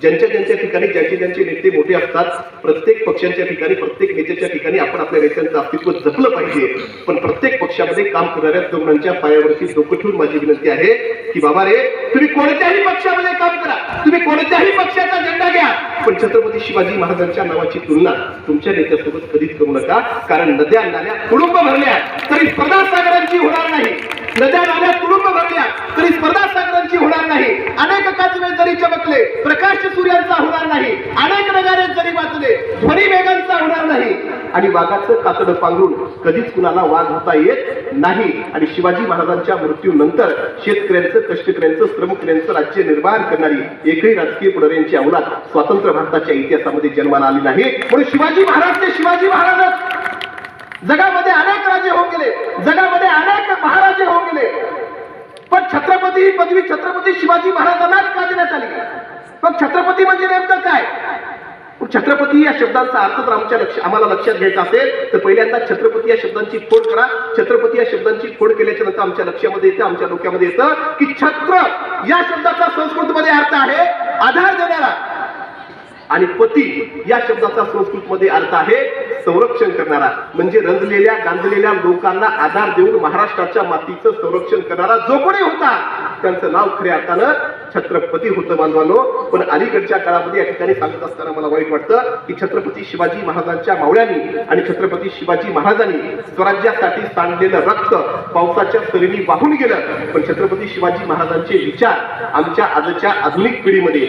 ज्यांच्या ज्यांच्या ठिकाणी ज्यांचे ज्यांचे नेते मोठे असतात प्रत्येक पक्षांच्या ठिकाणी प्रत्येक नेत्याच्या ठिकाणी आपण आपल्या नेत्यांचं अस्तित्व जपलं पाहिजे. पण प्रत्येक पक्षामध्ये काम करणाऱ्या तरुणांच्या पायावरती डोकं ठेवून माझी विनंती आहे की बाबा रे तुम्ही कोणत्याही पक्षामध्ये काम करा. तुम्ही कोणत्याही पक्षाचा झेंडा घ्या. पण छत्रपती शिवाजी महाराजांच्या नावाची तुलना तुमच्या नेत्यासोबत कधीच करू नका. कारण नद्या नाल्या तुडुंब भरल्या तरी स्पर्धा सागरांची होणार नाही. नद्या नाल्या तुडुंब भरल्या तरी स्पर्धा सागरांची होणार नाही. अनेक काजवे जरी चमकले प्रकाश सूर्यांचा होणार नाही. अनेक नगारे जरी वाचले ध्वनी वेगांचा होणार नाही. आणि वाघाचं कातड पांघरून कधीच कुणाला वाघ होता येत नाही. आणि शिवाजी महाराजांच्या मृत्यूनंतर शेतकऱ्यांचं कष्टकऱ्यांचं श्रमकऱ्यांचं राज्य निर्माण करणारी एकही राजकीय पुढाऱ्यांची अवलाद स्वातंत्र्य भारताच्या इतिहासामध्ये जन्माला आली नाही. म्हणून शिवाजी महाराज ते शिवाजी महाराजच. जगामध्ये अनेक राजे होऊन गेले जगामध्ये अनेक महाराजे होऊन गेले पण छत्रपती ही पदवी छत्रपती शिवाजी महाराजांनाच का देण्यात आली? पण छत्रपती म्हणजे नेमकं काय? छत्रपती या शब्दांचा अर्थ जर आमच्या लक्ष आम्हाला लक्षात घ्यायचा असेल तर पहिल्यांदा छत्रपती या शब्दांची खोड करा. छत्रपती या शब्दांची खोड केल्याच्यानंतर आमच्या लक्षामध्ये येतं आमच्या डोक्यामध्ये येतं की छत्र या शब्दाचा संस्कृतमध्ये अर्थ आहे आधार देणारा. आणि पती या शब्दाचा संस्कृतमध्ये अर्थ आहे संरक्षण करणारा. म्हणजे रंजलेल्या गांजलेल्या लोकांना आधार देऊन महाराष्ट्राच्या मातीचं संरक्षण करणारा जो कोणी होता त्यांचं नाव खऱ्या अर्थानं छत्रपती होतं बांधवानो. पण अलीकडच्या काळामध्ये या ठिकाणी सांगत असताना मला वाईट वाटतं की छत्रपती शिवाजी महाराजांच्या मावळ्यांनी आणि छत्रपती शिवाजी महाराजांनी स्वराज्यासाठी सांडलेलं रक्त पावसाच्या सरीनी वाहून गेलं. पण छत्रपती शिवाजी महाराजांचे विचार आमच्या आजच्या आधुनिक पिढीमध्ये